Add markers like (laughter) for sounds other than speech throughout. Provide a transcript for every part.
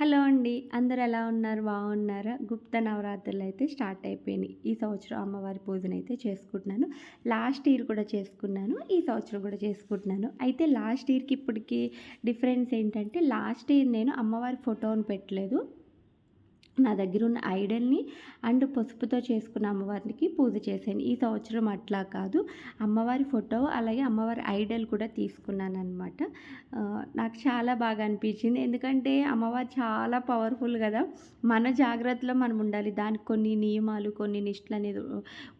Hello అండి. అందరు ఎలా ఉన్నారు? బాగున్నారా? గుప్త నవరాత్రులు అయితే స్టార్ట్ అయిపోయినాయి. ఈ సంవత్సరం అమ్మవారి పూజను అయితే చేసుకుంటున్నాను. లాస్ట్ ఇయర్ కూడా చేసుకున్నాను. ఈ సంవత్సరం కూడా చేసుకుంటున్నాను. అయితే లాస్ట్ ఇయర్కి ఇప్పటికి డిఫరెన్స్ ఏంటంటే లాస్ట్ ఇయర్ నేను అమ్మవారి ఫోటోని పెట్టలేదు. నా దగ్గర ఉన్న ఐడల్ని అండ్ పసుపుతో చేసుకున్న అమ్మవారికి పూజ చేశాను ఈ సంవత్సరం అట్లా కాదు. అమ్మవారి ఫోటో అలాగే అమ్మవారి ఐడల్ కూడా తీసుకున్నాను అనమాట నాకు చాలా బాగా అనిపించింది. ఎందుకంటే అమ్మవారు చాలా పవర్ఫుల్ కదా. మన జాగ్రత్తలో మనం ఉండాలి. దానికి కొన్ని నియమాలు కొన్ని నిష్ఠలు అనేది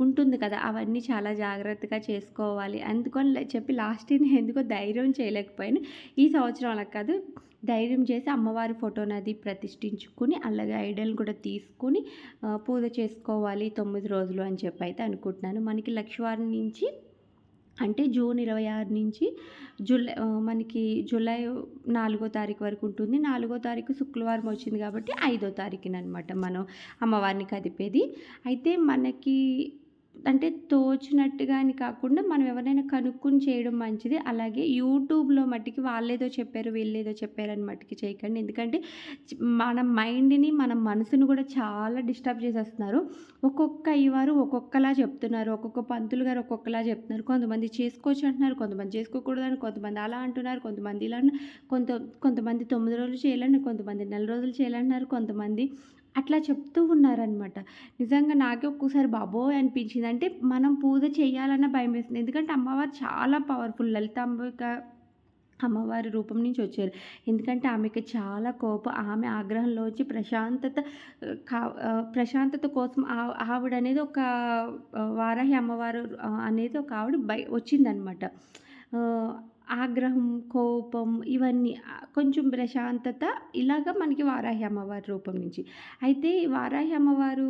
ఉంటుంది కదా. అవన్నీ చాలా జాగ్రత్తగా చేసుకోవాలి. అందుకని చెప్పి లాస్ట్ నేను ఎందుకో ధైర్యం చేయలేకపోయాను. ఈ సంవత్సరం అలా కాదు. ధైర్యం చేసి అమ్మవారి ఫోటోని అది ప్రతిష్ఠించుకుని అలాగే ఐడల్ కూడా తీసుకుని పూజ చేసుకోవాలి తొమ్మిది రోజులు అని చెప్పి అయితే అనుకుంటున్నాను. మనకి లక్షవారం నుంచి అంటే జూన్ ఇరవై ఆరు నుంచి జూలై మనకి జూలై నాలుగో తారీఖు వరకు ఉంటుంది. నాలుగో తారీఖు శుక్రవారం వచ్చింది కాబట్టి ఐదో తారీఖున అనమాట మనం అమ్మవారిని కదిపేది. అయితే మనకి అంటే తోచినట్టుగా అని కాకుండా మనం ఎవరైనా కనుక్కొని చేయడం మంచిది. అలాగే యూట్యూబ్లో మట్టికి వాళ్ళేదో చెప్పారు వీళ్ళేదో చెప్పారని మట్టికి చేయకండి. ఎందుకంటే మన మైండ్ని మన మనసును కూడా చాలా డిస్టర్బ్ చేసేస్తున్నారు. ఒక్కొక్క అయ్యవారు ఒక్కొక్కలా చెప్తున్నారు. ఒక్కొక్క పంతులు గారు ఒక్కొక్కలా చెప్తున్నారు. కొంతమంది చేసుకోవచ్చు అంటున్నారు కొంతమంది చేసుకోకూడదు అని కొంతమంది అలా అంటున్నారు కొంతమంది ఇలా కొంత కొంతమంది తొమ్మిది రోజులు చేయాలని కొంతమంది నెల రోజులు చేయాలంటున్నారు కొంతమంది అట్లా చెప్తూ ఉన్నారనమాట నిజంగా నాకే ఒక్కోసారి బాబోయ్ అనిపించింది. అంటే మనం పూజ చేయాలన్న భయం వేస్తుంది ఎందుకంటే అమ్మవారు చాలా పవర్ఫుల్ లలిత అంబిక అమ్మవారి రూపం నుంచి వచ్చారు. ఎందుకంటే ఆమెకి చాలా కోపం. ఆమె ఆగ్రహంలో వచ్చి ప్రశాంతత కా ప్రశాంతత కోసం ఆవిడ అనేది ఒక వారాహి అమ్మవారు అనేది ఒక ఆవిడ బయ వచ్చిందనమాట ఆగ్రహం కోపం ఇవన్నీ కొంచెం ప్రశాంతత ఇలాగ మనకి వారాహి అమ్మవారి రూపం నుంచి. అయితే వారాహి అమ్మవారు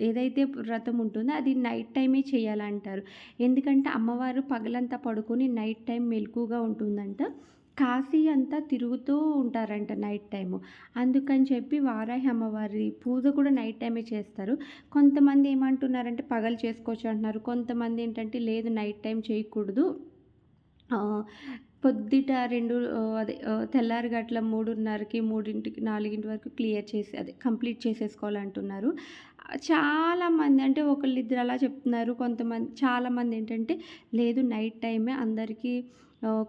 ఏదైతే వ్రతం ఉంటుందో అది నైట్ టైమే చేయాలంటారు. ఎందుకంటే అమ్మవారు పగలంతా పడుకొని నైట్ టైం మెలకుగా ఉంటుందంట. కాశీ అంతా తిరుగుతూ ఉంటారంట నైట్ టైము. అందుకని చెప్పి వారాహి అమ్మవారి పూజ కూడా నైట్ టైమే చేస్తారు. కొంతమంది ఏమంటున్నారంటే పగలు చేసుకోవచ్చు అంటున్నారు. కొంతమంది ఏంటంటే లేదు నైట్ టైం చేయకూడదు. పొద్దుట రెండు అదే తెల్లారి గట్ల మూడున్నరకి మూడింటికి నాలుగింటి వరకు క్లియర్ చేసి అదే కంప్లీట్ చేసేసుకోవాలంటున్నారు. చాలామంది అంటే ఒకళ్ళిద్దరు అలా చెప్తున్నారు. కొంతమంది చాలామంది ఏంటంటే లేదు నైట్ టైమే అందరికీ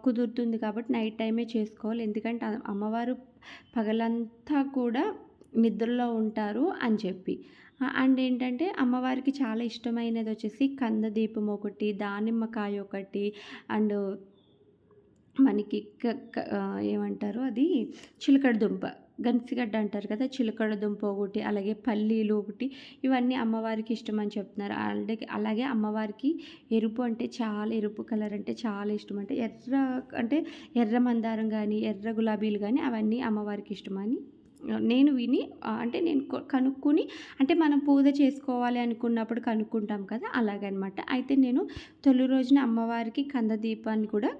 కుదురుతుంది కాబట్టి నైట్ టైమే చేసుకోవాలి. ఎందుకంటే అమ్మవారు పగలంతా కూడా నిద్రలో ఉంటారు అని చెప్పి. అండ్ ఏంటంటే అమ్మవారికి చాలా ఇష్టమైనది వచ్చేసి కంద దీపం ఒకటి దానిమ్మకాయ ఒకటి అండ్ మనకి ఏమంటారు అది? చిలకడ దుంప. గన్సిగడ్డ అంటారు కదా చిలకడ దుంప ఒకటి అలాగే పల్లీలు ఒకటి ఇవన్నీ అమ్మవారికి ఇష్టం అని చెప్తున్నారు. అలాగే అలాగే అమ్మవారికి ఎరుపు అంటే చాలా ఎరుపు కలర్ అంటే చాలా ఇష్టం అంటే. ఎర్ర అంటే ఎర్ర మందారం కానీ ఎర్ర గులాబీలు కానీ అవన్నీ అమ్మవారికి ఇష్టమని నేను విని అంటే నేను కనుక్కొని అంటే మనం పూజ చేసుకోవాలి అనుకున్నప్పుడు కనుక్కుంటాం కదా అలాగనమాట. అయితే నేను తొలి రోజున అమ్మవారికి కంద దీపాన్ని కూడా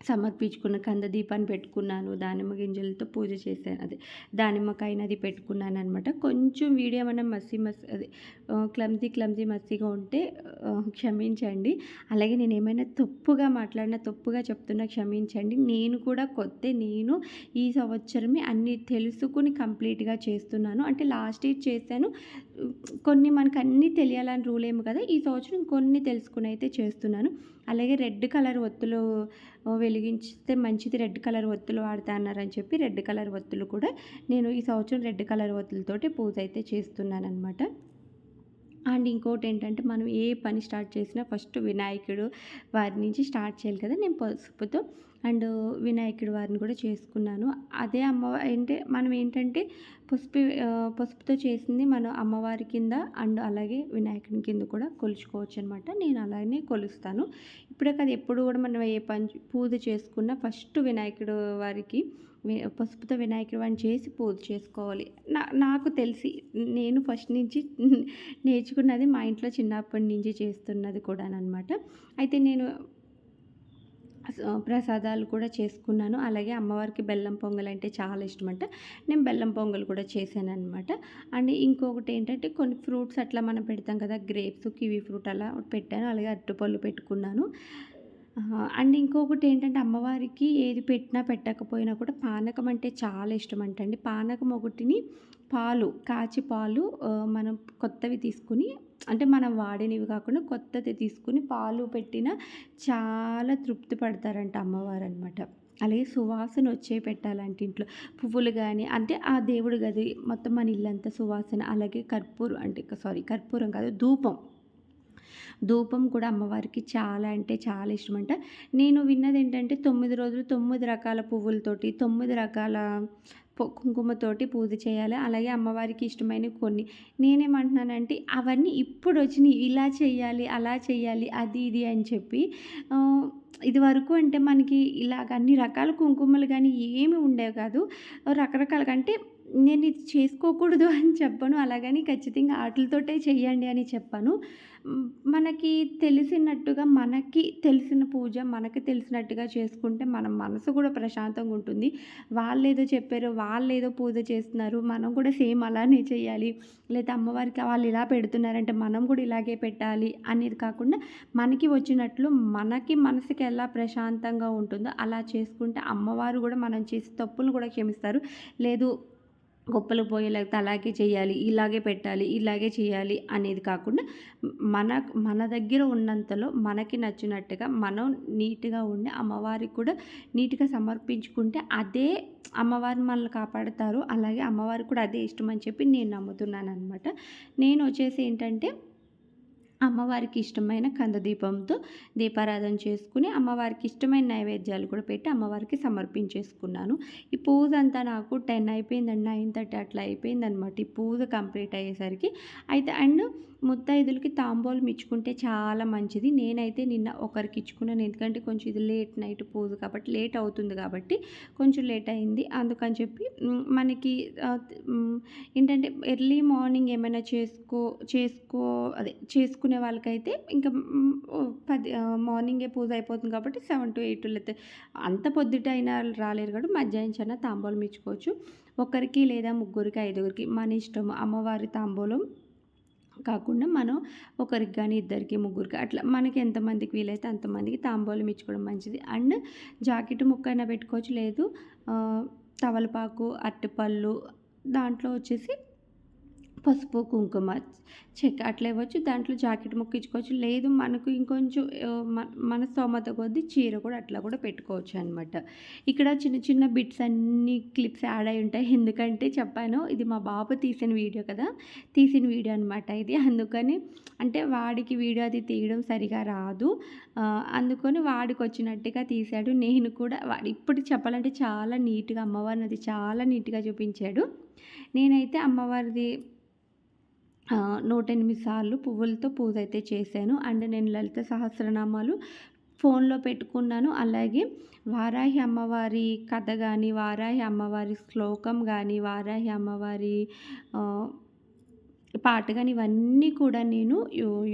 సమర్పించుకున్న కంద దీపాన్ని పెట్టుకున్నాను దానిమ్మ గింజలతో పూజ చేశాను. అదే దానిమ్మకాయని అది పెట్టుకున్నాను అనమాట కొంచెం వీడియో మనం మసి మస్ అదే క్లమ్జీ క్లమ్జీ మస్సీగా ఉంటే క్షమించండి. అలాగే నేను ఏమైనా తప్పుగా మాట్లాడినా తప్పుగా చెప్తున్నా క్షమించండి. నేను కూడా కొత్త నేను ఈ సంవత్సరమే అన్నీ తెలుసుకుని కంప్లీట్గా చేస్తున్నాను. అంటే లాస్ట్ ఇయర్ చేశాను కొన్ని మనకు అన్నీ తెలియాలని రూల్ ఏమి కదా ఈ సంవత్సరం కొన్ని తెలుసుకుని అయితే చేస్తున్నాను. అలాగే రెడ్ కలర్ ఒత్తులు వెలిగించితే మంచిది రెడ్ కలర్ ఒత్తులు వాడతా అన్నారని చెప్పి రెడ్ కలర్ ఒత్తులు కూడా నేను ఈ సంవత్సరం రెడ్ కలర్ ఒత్తులతోటి పూజ అయితే చేస్తున్నాను అనమాట అండ్ ఇంకోటి ఏంటంటే మనం ఏ పని స్టార్ట్ చేసినా ఫస్ట్ వినాయకుడు వారి నుంచి స్టార్ట్ చేయాలి కదా నేను పసుపుతో. అండ్ వినాయకుడు వారిని కూడా చేసుకున్నాను. అదే అమ్మవారి అంటే మనం ఏంటంటే పసుపు పసుపుతో చేసింది మనం అమ్మవారి కింద అండ్ అలాగే వినాయకుని కింద కూడా కొలుచుకోవచ్చు అనమాట నేను అలానే కొలుస్తాను. ఇప్పుడే కదా ఎప్పుడు కూడా మనం ఏ పంచ పూజ చేసుకున్న ఫస్ట్ వినాయకుడు వారికి పసుపుతో వినాయకుడు వారిని చేసి పూజ చేసుకోవాలి. నా నాకు తెలిసి నేను ఫస్ట్ నుంచి నేర్చుకున్నది మా ఇంట్లో చిన్నప్పటి నుంచి చేస్తున్నది కూడా అనమాట అయితే నేను ప్రసాదాలు కూడా చేసుకున్నాను. అలాగే అమ్మవారికి బెల్లం పొంగల్ అంటే చాలా ఇష్టం అంట నేను బెల్లం పొంగల్ కూడా చేశాను అనమాట అండ్ ఇంకొకటి ఏంటంటే కొన్ని ఫ్రూట్స్ అట్లా మనం పెడతాం కదా గ్రేప్స్ కివీ ఫ్రూట్ అలా పెట్టాను. అలాగే అరటిపళ్ళు పెట్టుకున్నాను. అండ్ ఇంకొకటి ఏంటంటే అమ్మవారికి ఏది పెట్టినా పెట్టకపోయినా కూడా పానకం అంటే చాలా ఇష్టం అంటండి పానకం ఒకటిని పాలు కాచి పాలు మనం కొత్తవి తీసుకొని అంటే మనం వాడినవి కాకుండా కొత్తది తీసుకొని పాలు పెట్టినా చాలా తృప్తి పడతారంట అమ్మవారు అనమాట అలాగే సువాసన వచ్చే పెట్టాలంటే ఇంట్లో. పువ్వులు కానీ అంటే ఆ దేవుడు గది మొత్తం మన ఇల్లంతా సువాసన అలాగే కర్పూరం అంటే సారీ కర్పూరం కాదు ధూపం. ధూపం కూడా అమ్మవారికి చాలా అంటే చాలా ఇష్టం అంట నేను విన్నది ఏంటంటే తొమ్మిది రోజులు తొమ్మిది రకాల పువ్వులతోటి, తొమ్మిది రకాల కుంకుమతోటి పూజ చేయాలి. అలాగే అమ్మవారికి ఇష్టమైనవి కొన్ని. నేనేమంటున్నానంటే అవన్నీ ఇప్పుడు వచ్చినాయి ఇలా చేయాలి, అలా చేయాలి, అది ఇది అని చెప్పి ఇది ఇదివరకు అంటే మనకి ఇలాగ అన్ని రకాల కుంకుమలు కానీ ఏమి ఉండేవి కాదు. రకరకాలుగా అంటే నేను ఇది చేసుకోకూడదు (laughs) అని చెప్పను. అలాగని ఖచ్చితంగా ఆటలతోటే చెయ్యండి అని చెప్పాను మనకి తెలిసినట్టుగా మనకి తెలిసిన పూజ మనకి తెలిసినట్టుగా చేసుకుంటే మన మనసు కూడా ప్రశాంతంగా ఉంటుంది. వాళ్ళు ఏదో చెప్పారు, వాళ్ళు ఏదో పూజ చేస్తున్నారు. మనం కూడా సేమ్ అలానే చేయాలి. లేదా అమ్మవారికి వాళ్ళు ఇలా పెడుతున్నారంటే మనం కూడా ఇలాగే పెట్టాలి అనేది కాకుండా మనకి వచ్చినట్లు మనకి మనసుకి ఎలా ప్రశాంతంగా ఉంటుందో అలా చేసుకుంటే అమ్మవారు కూడా మనం చేసే తప్పులు కూడా క్షమిస్తారు. లేదు గొప్పలు పోయే లేకపోతే అలాగే చేయాలి, ఇలాగే పెట్టాలి, ఇలాగే చేయాలి అనేది కాకుండా మన మన దగ్గర ఉన్నంతలో మనకి నచ్చినట్టుగా మనం నీట్‌గా ఉండి అమ్మవారికి కూడా నీట్‌గా సమర్పించుకుంటే అదే అమ్మవారు మనల్ని కాపాడతారు. అలాగే అమ్మవారికి కూడా అదే ఇష్టం అని చెప్పి నేను నమ్ముతున్నాను అనమాట నేను వచ్చేసి ఏంటంటే అమ్మవారికి ఇష్టమైన కందదీపంతో దీపారాధన చేసుకుని అమ్మవారికి ఇష్టమైన నైవేద్యాలు కూడా పెట్టి అమ్మవారికి సమర్పించేసుకున్నాను. ఈ పూజ అంతా నాకు 10 అయిపోయిందండి. 9:30 అట్లా అయిపోయిందనమాట. ఈ పూజ కంప్లీట్ అయ్యేసరికి. అయితే అండ్ ముత్తైదులకి తాంబూలం ఇచ్చుకుంటే చాలా మంచిది. నేనైతే నిన్న ఒకరికి ఇచ్చుకున్నాను. ఎందుకంటే కొంచెం ఇది లేట్ నైట్ పూజ కాబట్టి లేట్ అవుతుంది కాబట్టి కొంచెం లేట్ అయింది. అందుకని చెప్పి మనకి ఏంటంటే ఎర్లీ మార్నింగ్ ఏమైనా చేసుకో చేసుకో అదే చేసుకు చేసుకునే వాళ్ళకైతే ఇంకా పది మార్నింగే పూజ అయిపోతుంది కాబట్టి 7-8 లేతే అంత పొద్దుట అయినా రాలేరు కాబట్టి మధ్యాహ్నించైనా తాంబూలం ఇచ్చుకోవచ్చు. ఒకరికి లేదా ముగ్గురికి, ఐదుగురికి మన ఇష్టం. అమ్మవారి తాంబూలం కాకుండా మనం ఒకరికి కానీ ఇద్దరికి, ముగ్గురికి అట్లా మనకి ఎంతమందికి వీలైతే అంతమందికి తాంబూలం ఇచ్చుకోవడం మంచిది. అండ్ జాకెట్ ముక్కైనా పెట్టుకోవచ్చు. లేదు తవలపాకు అరటిపళ్ళు దాంట్లో వచ్చేసి పసుపు, కుంకుమ, చెక్క అట్లా ఇవ్వచ్చు. దాంట్లో జాకెట్ ముక్కించుకోవచ్చు లేదు మనకు ఇంకొంచెం మన మన స్తోమత కొద్దీ చీర కూడా అట్లా కూడా పెట్టుకోవచ్చు అనమాట ఇక్కడ చిన్న చిన్న బిట్స్ అన్ని క్లిప్స్ యాడ్ అయి ఉంటాయి. ఎందుకంటే చెప్పాను ఇది మా బాబు తీసిన వీడియో కదా! తీసిన వీడియో అనమాట ఇది. అందుకని అంటే వాడికి వీడియో అది తీయడం సరిగా రాదు. అందుకని వాడికి వచ్చినట్టుగా తీశాడు. నేను కూడా వాడు ఇప్పుడు చెప్పాలంటే చాలా నీట్‌గా అమ్మవారిని అది చాలా నీట్‌గా చూపించాడు. నేనైతే అమ్మవారిది నూట ఎనిమిది సార్లు పువ్వులతో పూజ అయితే చేశాను. అండ్ నేను లలిత సహస్రనామాలు ఫోన్‌లో పెట్టుకున్నాను. అలాగే వారాహి అమ్మవారి కథ కానీ వారాహి అమ్మవారి శ్లోకం కానీ వారాహి అమ్మవారి పాట కానీ ఇవన్నీ కూడా నేను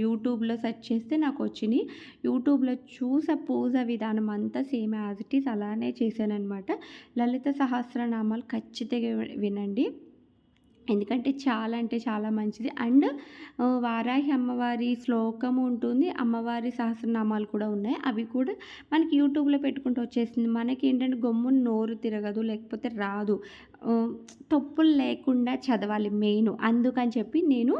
యూట్యూబ్‌లో సెర్చ్ చేస్తే నాకు వచ్చినాయి యూట్యూబ్‌లో చూసి పూజ విధానం అంతా సేమ్ యాజ్ ఇట్ ఈస్ అలానే చేశాననమాట. లలిత సహస్రనామాలు ఖచ్చితంగా వినండి. ఎందుకంటే చాలా అంటే చాలా మంచిది. అండ్ వారాహి అమ్మవారి శ్లోకం ఉంటుంది. అమ్మవారి సహస్రనామాలు కూడా ఉన్నాయి. అవి కూడా మనకి యూట్యూబ్‌లో పెట్టుకుంటూ వచ్చేసింది. మనకేంటంటే గమ్మున నోరు తిరగదు. లేకపోతే రాదు. తప్పులు లేకుండా చదవాలి మెయిన్ అందుకని చెప్పి నేను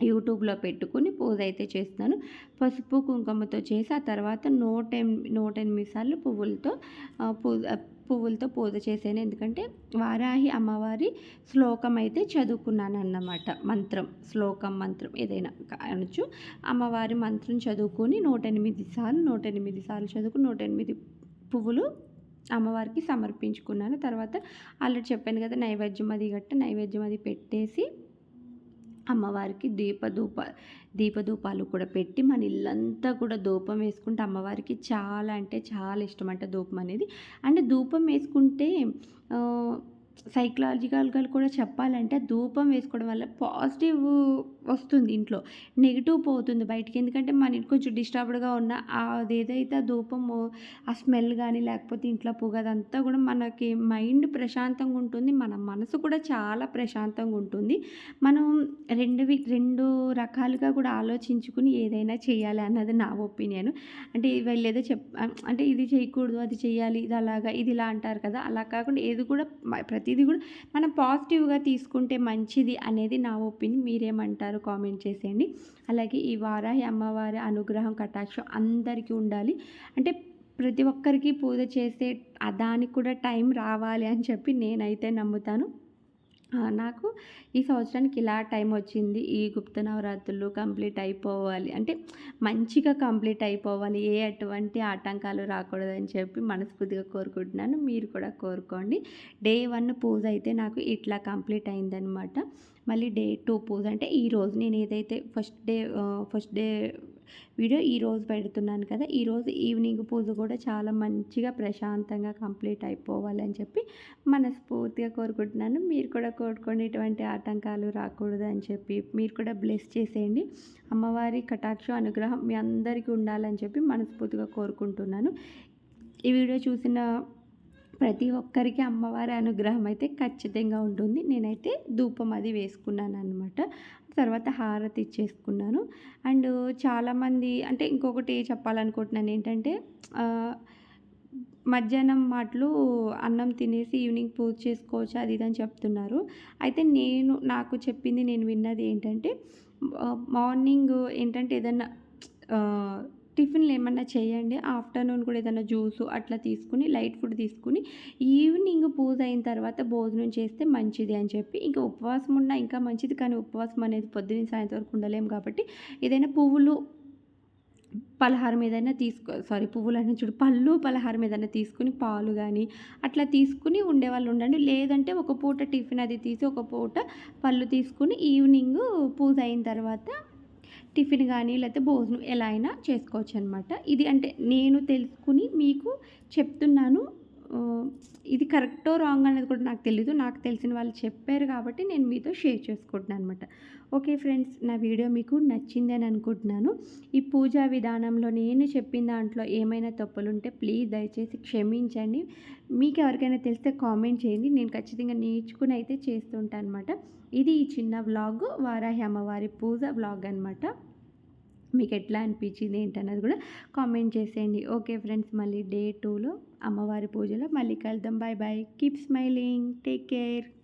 యూట్యూబ్‌లో పెట్టుకొని పూజ అయితే చేస్తున్నాను. పసుపు, కుంకుమతో చేసి ఆ తర్వాత 108 108 సార్లు పువ్వులతో పూజ పువ్వులతో పూజ చేశాను. ఎందుకంటే వారాహి అమ్మవారి శ్లోకం అయితే చదువుకున్నాను అన్నమాట మంత్రం, శ్లోకం, మంత్రం ఏదైనా అనొచ్చు. అమ్మవారి మంత్రం చదువుకొని 108 సార్లు, 108 సార్లు చదువుకు నూట ఎనిమిది పువ్వులు అమ్మవారికి సమర్పించుకున్నాను. తర్వాత ఆల్రెడీ చెప్పాను కదా! నైవేద్యం అది గట్ట నైవేద్యం అది పెట్టేసి అమ్మవారికి దీపధూప దీపధూపాలు కూడా పెట్టి మన ఇల్లంతా కూడా ధూపం వేసుకుంటే అమ్మవారికి చాలా అంటే చాలా ఇష్టం అంటే ధూపం అనేది. అండ్ ధూపం వేసుకుంటే సైకలాజికల్‌గా కూడా చెప్పాలంటే ధూపం వేసుకోవడం వల్ల పాజిటివ్ వస్తుంది ఇంట్లో. నెగిటివ్ పోతుంది బయటికి. ఎందుకంటే మన ఇంటి కొంచెం డిస్టర్బ్డ్‌గా ఉన్న అదేదైతే ధూపం ఆ స్మెల్ కానీ లేకపోతే ఇంట్లో పొగ అదంతా కూడా మనకి మైండ్ ప్రశాంతంగా ఉంటుంది. మన మనసు కూడా చాలా ప్రశాంతంగా ఉంటుంది. మనం రెండు రెండు రకాలుగా కూడా ఆలోచించుకుని ఏదైనా చేయాలి అన్నది నా ఒపీనియన్. అంటే వీళ్ళేదో చెప్ అంటే ఇది చేయకూడదు, అది చేయాలి, ఇది అలాగా, ఇది ఇలా అంటారు కదా! అలా కాకుండా ఏది కూడా ప్రతి ప్రతిదీ కూడా మనం పాజిటివ్‌గా తీసుకుంటే మంచిది అనేది నా ఒపీనియన్. మీరేమంటారు కామెంట్ చేసేయండి. అలాగే ఈ వారాహి అమ్మవారి అనుగ్రహం, కటాక్షం అందరికీ ఉండాలి. అంటే ప్రతి ఒక్కరికి పూజ చేసే దానికి కూడా టైం రావాలి అని చెప్పి నేనైతే నమ్ముతాను. నాకు ఈ సంవత్సరానికి ఇలా టైం వచ్చింది. ఈ గుప్త నవరాత్రులు కంప్లీట్ అయిపోవాలి. అంటే మంచిగా కంప్లీట్ అయిపోవాలి. ఏ అటువంటి ఆటంకాలు రాకూడదని చెప్పి మనస్ఫూర్తిగా కోరుకుంటున్నాను. మీరు కూడా కోరుకోండి. డే వన్ పూజ అయితే నాకు ఇట్లా కంప్లీట్ అయిందనమాట. మళ్ళీ డే టూ పూజ అంటే ఈరోజు నేను ఏదైతే first day first day video ఈరోజు పెడుతున్నాను కదా! ఈరోజు ఈవినింగ్ పూజ కూడా చాలా మంచిగా ప్రశాంతంగా కంప్లీట్ అయిపోవాలని చెప్పి మనస్ఫూర్తిగా కోరుకుంటున్నాను. మీరు కూడా కోరుకోండి ఇటువంటి ఆటంకాలు రాకూడదు అని చెప్పి. మీరు కూడా బ్లెస్ చేసేయండి. అమ్మవారి కటాక్షం, అనుగ్రహం మీ అందరికీ ఉండాలని చెప్పి మనస్ఫూర్తిగా కోరుకుంటున్నాను. ఈ వీడియో చూసిన ప్రతి ఒక్కరికి అమ్మవారి అనుగ్రహం అయితే ఖచ్చితంగా ఉంటుంది. నేనైతే ధూపం అది వేసుకున్నాను అనమాట తర్వాత హారతి ఇచ్చేసుకున్నాను. అండ్ చాలామంది అంటే ఇంకొకటి చెప్పాలనుకుంటున్నాను ఏంటంటే మధ్యాహ్నం మాటలు అన్నం తినేసి ఈవినింగ్ పూజ చేసుకోవచ్చు అది ఇది అని చెప్తున్నారు. అయితే నేను నాకు చెప్పింది నేను విన్నది ఏంటంటే మార్నింగ్ ఏంటంటే ఏదన్నా టిఫిన్‌లు ఏమన్నా చేయండి. ఆఫ్టర్‌నూన్ కూడా ఏదైనా జ్యూసు అట్లా తీసుకొని లైట్ ఫుడ్ తీసుకొని ఈవినింగ్ పూజ అయిన తర్వాత భోజనం చేస్తే మంచిది అని చెప్పి ఇంకా ఉపవాసం ఉన్నా ఇంకా మంచిది. కానీ ఉపవాసం అనేది పొద్దున్న సాయంత్రం వరకు ఉండలేము కాబట్టి ఏదైనా పువ్వులు పలహారం ఏదైనా తీసుకో సారీ పువ్వులైనా చూడు పళ్ళు, పలహారం ఏదైనా తీసుకొని పాలు కానీ అట్లా తీసుకుని ఉండేవాళ్ళు ఉండండి. లేదంటే ఒక పూట టిఫిన్ అది తీసి ఒక పూట పళ్ళు తీసుకొని ఈవినింగ్ పూజ అయిన తర్వాత టిఫిన్ కానీ లేకపోతే భోజనం ఎలా అయినా చేసుకోవచ్చనమాట. ఇది అంటే నేను తెలుసుకుని మీకు చెప్తున్నాను. ఇది కరెక్టో రాంగ్ అనేది కూడా నాకు తెలీదు. నాకు తెలిసిన వాళ్ళు చెప్పారు కాబట్టి నేను మీతో షేర్ చేసుకుంటున్నాను అనమాట. Okay friends. నా వీడియో మీకు నచ్చిందని అనుకుంటున్నాను. ఈ పూజా విధానంలో నేను చెప్పిన దాంట్లో ఏమైనా తప్పులు ఉంటే ప్లీజ్ దయచేసి క్షమించండి. మీకు ఎవరికైనా తెలిస్తే కామెంట్ చేయండి. నేను ఖచ్చితంగా నేర్చుకుని అయితే చేస్తుంటాను అనమాట. ఇది ఈ చిన్న వ్లాగ్ వారాహి అమ్మవారి పూజ వ్లాగ్ అనమాట. మీకు ఎట్లా అనిపించింది ఏంటన్నది కూడా కామెంట్ చేసేయండి. Okay friends. మళ్ళీ డే టూలో అమ్మవారి పూజలో మళ్ళీ కలుద్దాం. Bye bye. Keep smiling. Take care.